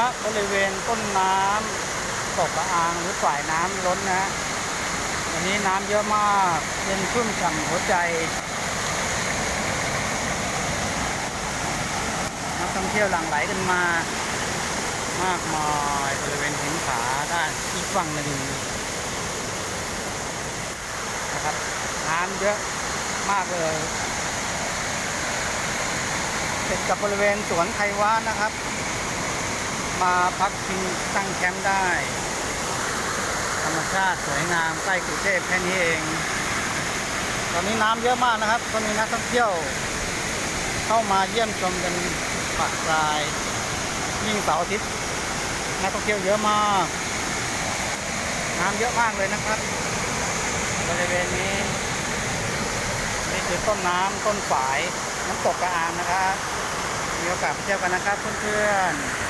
ณบริเวณต้นน้ำตกกระอางหรือฝ่ายน้ำล้นนะฮะวันนี้น้ำเยอะมากเย็นชุ่มฉ่ำหัวใจ นักท่องเที่ยวหลั่งไหลกันมามากมายบริเวณหินผาด้านอีกฝั่งหนึ่งนะครับน้ำเยอะมากเลยติดกับบริเวณสวนไทยวานนะครับ มาพักพิงตั้งแคมป์ได้ ธรรมชาติสวยงามใกล้กรุงเทพแค่นี้เอง ตอนนี้น้ำเยอะมากนะครับ ก็มีนักท่องเที่ยว เข้ามาเยี่ยมชมกันปากทราย ยิ่งเสาร์อาทิตย์นักท่องเที่ยวเยอะมาก น้ำเยอะมากเลยนะครับ บริเวณนี้ นี่คือต้นน้ำต้นฝายน้ำตกกระอานนะครับมีโอกาสไปเที่ยวกันนะครับเพื่อนๆ